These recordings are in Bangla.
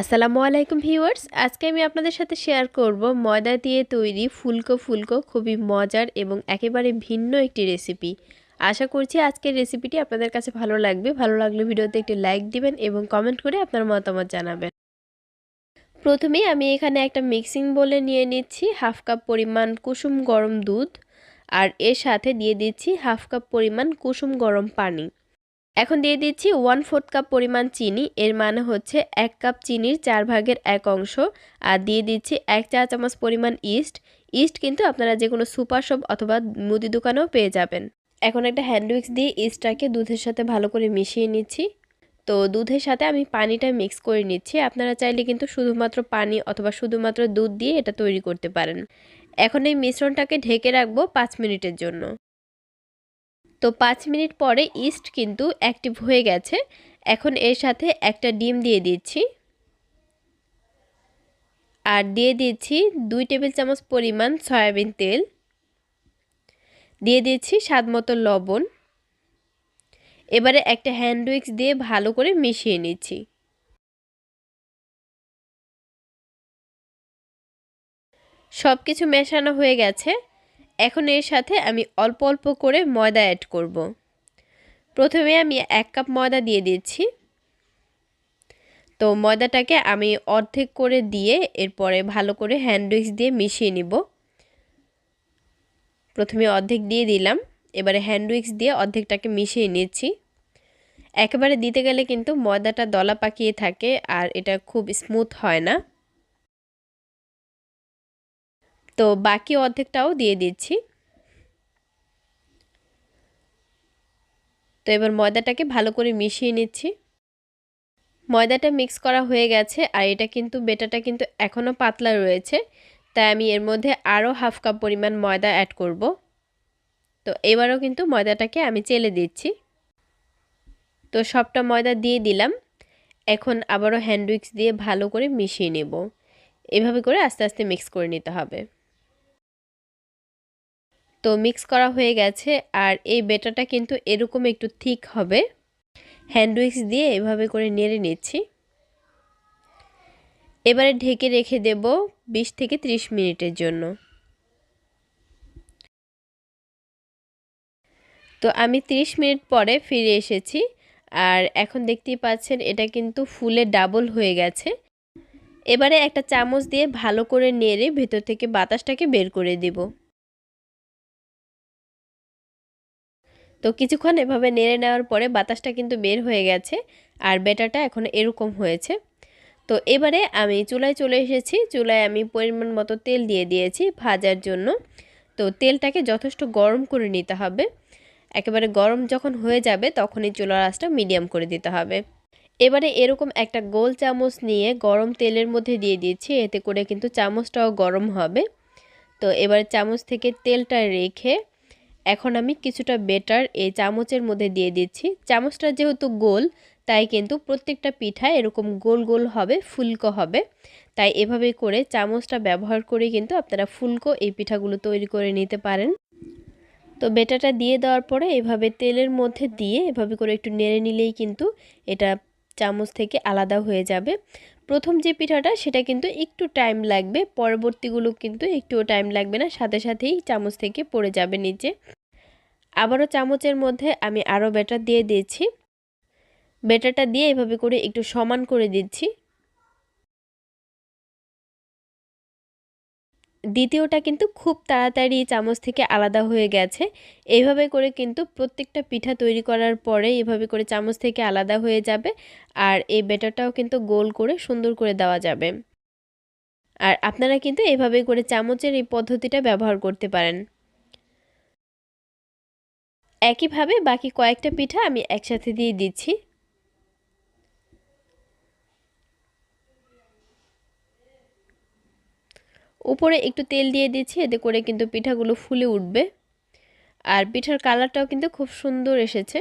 আসসালামু আলাইকুম ভিউয়ার্স, আজকে আমি আপনাদের সাথে শেয়ার করব ময়দা দিয়ে তৈরি ফুলকো ফুলকো, খুবই মজার এবং একেবারে ভিন্ন একটি রেসিপি আশা করছি আজকের রেসিপিটি আপনাদের কাছে ভালো লাগবে। ভালো লাগলে ভিডিওতে একটি লাইক দিবেন এবং কমেন্ট করে আপনার মতামত জানাবেন। প্রথমে আমি এখানে একটা মিক্সিং বলে নিয়ে নিচ্ছি হাফ কাপ পরিমাণ কুসুম গরম দুধ, আর এর সাথে দিয়ে দিচ্ছি হাফ কাপ পরিমাণ কুসুম গরম পানি। এখন দিয়ে দিচ্ছি ওয়ান ফোর্থ কাপ পরিমাণ চিনি, এর মানে হচ্ছে এক কাপ চিনির চার ভাগের এক অংশ। আর দিয়ে দিচ্ছি এক চা চামচ পরিমাণ ইস্ট। ইস্ট কিন্তু আপনারা যে কোনো সুপার শপ অথবা মুদি দোকানেও পেয়ে যাবেন। এখন একটা হ্যান্ড উইক্স দিয়ে ইস্টটাকে দুধের সাথে ভালো করে মিশিয়ে নিচ্ছি। তো দুধের সাথে আমি পানিটা মিক্স করে নিচ্ছি। আপনারা চাইলে কিন্তু শুধুমাত্র পানি অথবা শুধুমাত্র দুধ দিয়ে এটা তৈরি করতে পারেন। এখন এই মিশ্রণটাকে ঢেকে রাখব পাঁচ মিনিটের জন্য। তো পাঁচ মিনিট পরে ইস্ট কিন্তু অ্যাক্টিভ হয়ে গেছে। এখন এর সাথে একটা ডিম দিয়ে দিচ্ছি। আর দিয়ে দিচ্ছি দুই টেবিল চামচ পরিমাণ সয়াবিন তেল। দিয়ে দিচ্ছি স্বাদ মতো লবণ। এবারে একটা হ্যান্ড উইক্স দিয়ে ভালো করে মিশিয়ে নিচ্ছি। সব কিছু মেশানো হয়ে গেছে। এখন এর সাথে আমি অল্প অল্প করে ময়দা অ্যাড করব। প্রথমে আমি এক কাপ ময়দা দিয়ে দিচ্ছি। তো ময়দাটাকে আমি অর্ধেক করে দিয়ে এরপরে ভালো করে হ্যান্ড দিয়ে মিশিয়ে নিব। প্রথমে অর্ধেক দিয়ে দিলাম, এবারে হ্যান্ড দিয়ে অর্ধেকটাকে মিশিয়ে নিচ্ছি। একেবারে দিতে গেলে কিন্তু ময়দাটা দলা পাকিয়ে থাকে আর এটা খুব স্মুথ হয় না। তো বাকি অর্ধেকটাও দিয়ে দিচ্ছি। তো এবার ময়দাটাকে ভালো করে মিশিয়ে নিচ্ছি। ময়দাটা মিক্স করা হয়ে গেছে আর এটা কিন্তু বেটাটা কিন্তু এখনও পাতলা রয়েছে, তাই আমি এর মধ্যে আরও হাফ কাপ পরিমাণ ময়দা অ্যাড করব। তো এবারও কিন্তু ময়দাটাকে আমি চেলে দিচ্ছি। তো সবটা ময়দা দিয়ে দিলাম, এখন আবারও হ্যান্ডউইক্স দিয়ে ভালো করে মিশিয়ে নেব। এভাবে করে আস্তে আস্তে মিক্স করে নিতে হবে। তো মিক্স করা হয়ে গেছে আর এই বেটাটা কিন্তু এরকম একটু থিক হবে। হ্যান্ডউইক্স দিয়ে এভাবে করে নেড়ে নিচ্ছি। এবারে ঢেকে রেখে দেব বিশ থেকে ৩০ মিনিটের জন্য। তো আমি ৩০ মিনিট পরে ফিরে এসেছি আর এখন দেখতেই পাচ্ছেন এটা কিন্তু ফুলে ডাবল হয়ে গেছে। এবারে একটা চামচ দিয়ে ভালো করে নেড়ে ভেতর থেকে বাতাসটাকে বের করে দেব। তো কিছুক্ষণ এভাবে নেড়ে নেওয়ার পরে বাতাসটা কিন্তু বের হয়ে গেছে আর বেটাটা এখন এরকম হয়েছে। তো এবারে আমি চুলায় চলে এসেছি, চুলায় আমি পরিমাণ মতো তেল দিয়ে দিয়েছি ভাজার জন্য। তো তেলটাকে যথেষ্ট গরম করে নিতে হবে। একেবারে গরম যখন হয়ে যাবে তখনই চুলার আঁচটা মিডিয়াম করে দিতে হবে। এবারে এরকম একটা গোল চামচ নিয়ে গরম তেলের মধ্যে দিয়ে দিচ্ছি, এতে করে কিন্তু চামচটাও গরম হবে। তো এবারে চামচ থেকে তেলটা রেখে এখন আমি কিছুটা বেটার এই চামচের মধ্যে দিয়ে দিচ্ছি। চামচটা যেহেতু গোল, তাই কিন্তু প্রত্যেকটা পিঠা এরকম গোল গোল হবে, ফুলকো হবে। তাই এভাবে করে চামচটা ব্যবহার করে কিন্তু আপনারা ফুলকো এই পিঠাগুলো তৈরি করে নিতে পারেন। তো বেটাটা দিয়ে দেওয়ার পরে এভাবে তেলের মধ্যে দিয়ে এভাবে করে একটু নেড়ে নিলেই কিন্তু এটা চামচ থেকে আলাদা হয়ে যাবে। প্রথম যে পিঠাটা, সেটা কিন্তু একটু টাইম লাগবে। পরবর্তীগুলো কিন্তু একটুও টাইম লাগবে না, সাথে সাথেই চামচ থেকে পড়ে যাবে নিচে। আবারও চামচের মধ্যে আমি আরও ব্যাটার দিয়ে দিয়েছি। ব্যাটারটা দিয়ে এভাবে করে একটু সমান করে দিচ্ছি। দ্বিতীয়টা কিন্তু খুব তাড়াতাড়ি চামচ থেকে আলাদা হয়ে গেছে। এইভাবে করে কিন্তু প্রত্যেকটা পিঠা তৈরি করার পরে এভাবে করে চামচ থেকে আলাদা হয়ে যাবে আর এই ব্যাটারটাও কিন্তু গোল করে সুন্দর করে দেওয়া যাবে। আর আপনারা কিন্তু এভাবে করে চামচের এই পদ্ধতিটা ব্যবহার করতে পারেন। একইভাবে বাকি কয়েকটা পিঠা আমি একসাথে দিয়ে দিচ্ছি। উপরে একটু তেল দিয়ে দিচ্ছি, এতে করে কিন্তু পিঠাগুলো ফুলে উঠবে। আর পিঠার কালারটাও কিন্তু খুব সুন্দর এসেছে।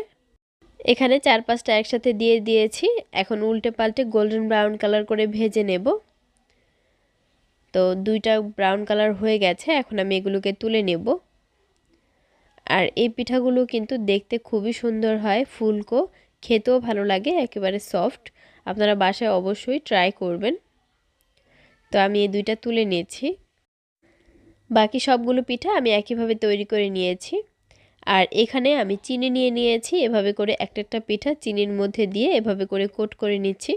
এখানে চার পাঁচটা একসাথে দিয়ে দিয়েছি। এখন উল্টে পাল্টে গোল্ডেন ব্রাউন কালার করে ভেজে নেব। তো দুইটা ব্রাউন কালার হয়ে গেছে, এখন আমি এগুলোকে তুলে নেব। আর এই পিঠাগুলো কিন্তু দেখতে খুবই সুন্দর হয়, ফুলকো। খেতেও ভালো লাগে, একেবারে সফট আপনারা বাসায় অবশ্যই ট্রাই করবেন। তো আমি এই দুইটা তুলে নিয়েছি। বাকি সবগুলো পিঠা আমি একইভাবে তৈরি করে নিয়েছি। আর এখানে আমি চিনি নিয়ে নিয়েছি, এভাবে করে একটা একটা পিঠা চিনির মধ্যে দিয়ে এভাবে করে কোট করে নিচ্ছি।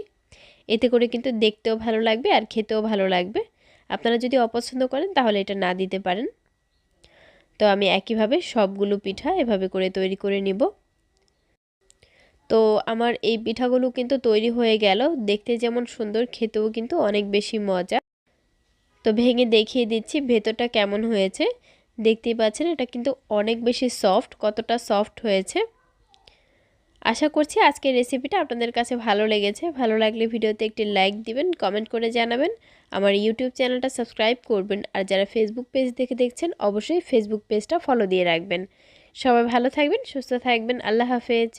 এতে করে কিন্তু দেখতেও ভালো লাগবে আর খেতেও ভালো লাগবে। আপনারা যদি অপছন্দ করেন তাহলে এটা না দিতে পারেন। তো আমি একইভাবে সবগুলো পিঠা এভাবে করে তৈরি করে নিব। তো আমার এই পিঠাগুলো কিন্তু তৈরি হয়ে গেল। দেখতে যেমন সুন্দর, খেতেও কিন্তু অনেক বেশি মজা। তো ভেঙে দেখিয়ে দিচ্ছি ভেতরটা কেমন হয়েছে। দেখতেই পাচ্ছেন, এটা কিন্তু অনেক বেশি সফট, কতটা সফট হয়েছে। আশা করছি আজকের রেসিপিটা আপনাদের কাছে ভালো লেগেছে। ভালো লাগলে ভিডিওতে একটি লাইক দিবেন, কমেন্ট করে জানাবেন। আমার ইউটিউব চ্যানেলটা সাবস্ক্রাইব করবেন। আর যারা ফেসবুক পেজ দেখে দেখছেন, অবশ্যই ফেসবুক পেজটা ফলো দিয়ে রাখবেন। সবাই ভালো থাকবেন, সুস্থ থাকবেন। আল্লাহ হাফেজ।